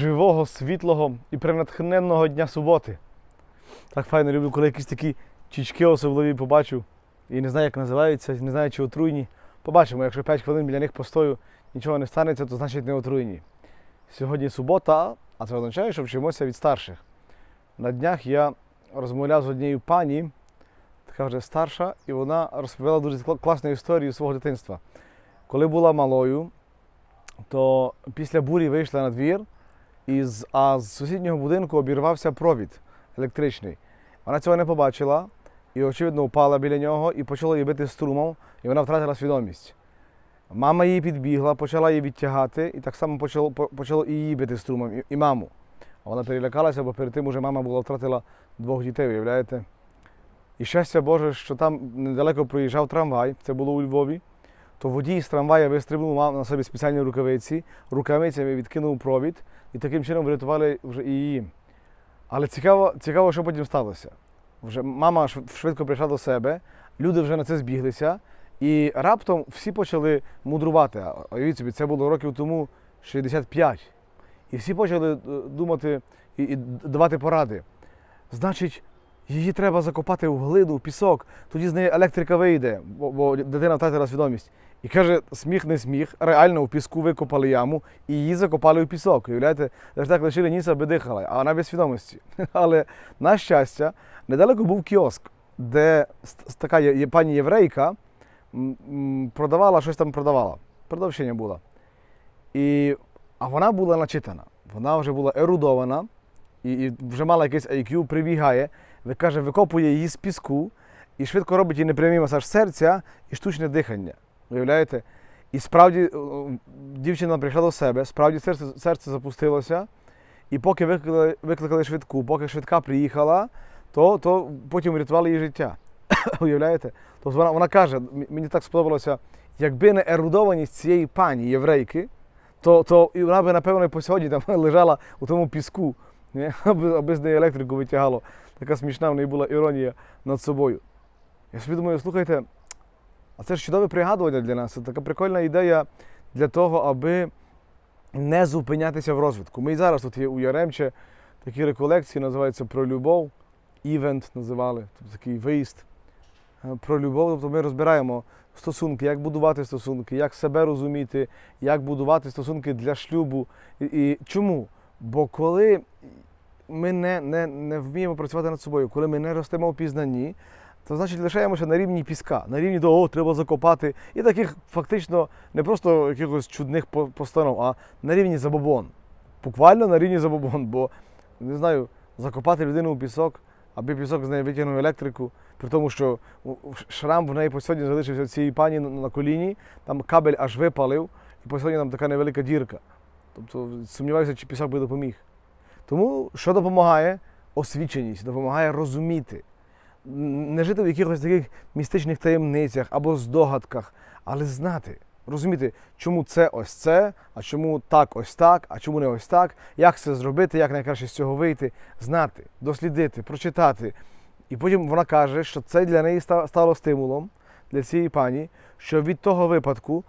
живого, світлого і принатхненного дня суботи. Так файно люблю, коли якісь такі чічки особливі побачу і не знаю, як називаються, не знаю, чи отруйні. Побачимо, якщо 5 хвилин біля них постою, нічого не станеться, то значить не отруйні. Сьогодні субота, а це означає, що вчимося від старших. На днях я розмовляв з однією пані, така вже старша, і вона розповіла дуже класну історію свого дитинства. Коли була малою, то після бурі вийшла на двір, і з, а з сусіднього будинку обірвався провід електричний. Вона цього не побачила і, очевидно, впала біля нього і почала її бити струмом, і вона втратила свідомість. Мама її підбігла, почала її відтягати, і так само почало, почало і її бити струмом, і, і маму. А вона перелякалася, бо перед тим уже мама була втратила двох дітей, уявляєте? І щастя Боже, що там недалеко проїжджав трамвай, це було у Львові, то водій з трамвая вистрибнув, мав на собі спеціальні рукавиці, рукавицями відкинув провід і таким чином врятували вже і її. Але цікаво, цікаво, що потім сталося. Вже мама швидко прийшла до себе, люди вже на це збіглися, і раптом всі почали мудрувати. А Уявіть собі, це було років тому 65. І всі почали е, думати і, і давати поради. Значить, її треба закопати в глину, в пісок, тоді з неї електрика вийде, бо, бо дитина втратила свідомість. І каже, сміх не сміх, реально в піску викопали яму і її закопали в пісок. Уявляєте, Аж так лишили ніс, аби дихала, а вона без свідомості. Але на щастя, недалеко був кіоск, де така пані єврейка продавала щось там продавала. Продавщиня була. І, а вона була начитана. Вона вже була ерудована і, і вже мала якийсь IQ, прибігає, ви каже, викопує її з піску і швидко робить їй непрямий масаж серця і штучне дихання. Уявляєте? І справді е, дівчина прийшла до себе, справді серце, серце запустилося, і поки викликали, викликали швидку, поки швидка приїхала, то, то потім врятували її життя. Уявляєте? Тобто вона, вона каже, мені так сподобалося, якби не ерудованість цієї пані єврейки, то, то і вона би, напевно, по сьогодні там лежала у тому піску, ні? аби, аби з неї електрику витягало. Така смішна в неї була іронія над собою. Я собі думаю, слухайте, а це ж чудове пригадування для нас. Це така прикольна ідея для того, аби не зупинятися в розвитку. Ми і зараз тут є у Яремче такі реколекції, називаються про любов, івент називали, тобто такий виїзд. Е, Про любов, тобто ми розбираємо стосунки, як будувати стосунки, як себе розуміти, як будувати стосунки для шлюбу. І, і чому? Бо коли ми не, не, не вміємо працювати над собою, коли ми не ростемо в пізнанні, то значить лишаємося на рівні піска, на рівні того, треба закопати. І таких фактично не просто якихось чудних постанов, а на рівні забобон. Буквально на рівні забобон, бо не знаю, закопати людину у пісок, аби пісок з неї витягнув електрику, при тому, що шрам в неї по сьогодні залишився в цій пані на коліні, там кабель аж випалив, і по сьогодні там така невелика дірка. Тобто сумніваюся, чи пісок би допоміг. Тому що допомагає? Освіченість, допомагає розуміти. Не жити в якихось таких містичних таємницях або здогадках, але знати, розуміти, чому це ось це, а чому так ось так, а чому не ось так, як це зробити, як найкраще з цього вийти, знати, дослідити, прочитати. І потім вона каже, що це для неї стало стимулом для цієї пані, що від того випадку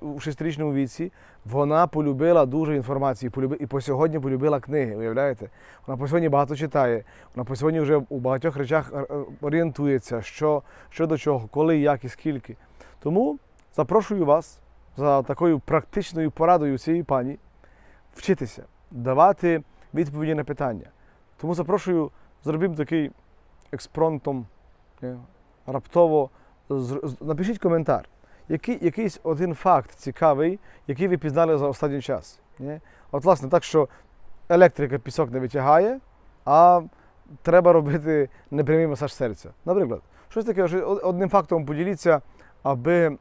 у шестирічному віці вона полюбила дуже інформації, і по сьогодні полюбила книги. Уявляєте? Вона по сьогодні багато читає. Вона по сьогодні вже у багатьох речах е, орієнтується, що, що до чого, коли, як і скільки. Тому запрошую вас за такою практичною порадою цієї пані вчитися, давати відповіді на питання. Тому запрошую, зробимо такий експронтом, е, раптово напишіть коментар. Який, якийсь один факт цікавий, який ви пізнали за останній час. Ні? От, власне, так, що електрика пісок не витягає, а треба робити непрямий масаж серця. Наприклад, щось таке, що одним фактом поділіться, аби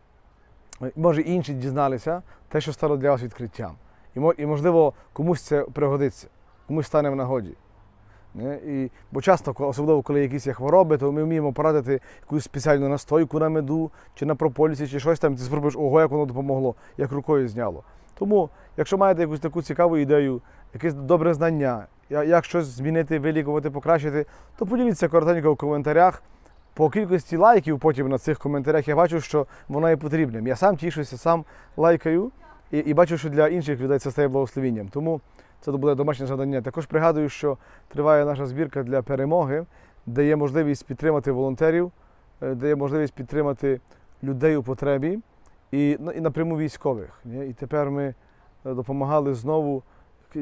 може інші дізналися те, що стало для вас відкриттям. І можливо, комусь це пригодиться, комусь стане в нагоді. І, бо часто, особливо коли якісь є хвороби, то ми вміємо порадити якусь спеціальну настойку на меду, чи на прополісі, чи щось там, ти спробуєш, ого, як воно допомогло, як рукою зняло. Тому, якщо маєте якусь таку цікаву ідею, якесь добре знання, як щось змінити, вилікувати, покращити, то поділіться коротенько в коментарях. По кількості лайків потім на цих коментарях я бачу, що воно є потрібним. Я сам тішуся, сам лайкаю і, і бачу, що для інших людей це стає благословінням. Тому Це буде домашнє завдання. Також пригадую, що триває наша збірка для перемоги, де є можливість підтримати волонтерів, е, де є можливість підтримати людей у потребі і, ну, і напряму військових. І тепер ми е, допомагали знову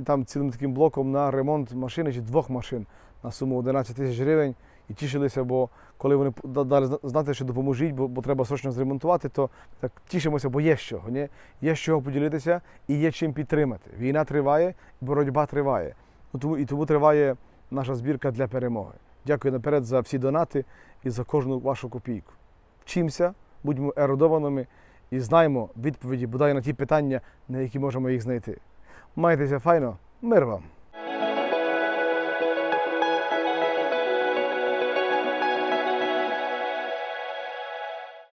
там цілим таким блоком на ремонт машини чи двох машин на суму 11 тисяч гривень. І тішилися, бо коли вони дали знати, що допоможіть, бо, бо треба срочно зремонтувати, то так тішимося, бо є чого. Ні? Є з чого поділитися і є чим підтримати. Війна триває, боротьба триває. Ну, тому, і тому триває наша збірка для перемоги. Дякую наперед за всі донати і за кожну вашу копійку. Вчимося, будьмо ерудованими і знаємо відповіді бодай на ті питання, на які можемо їх знайти. Майтеся файно, мир вам!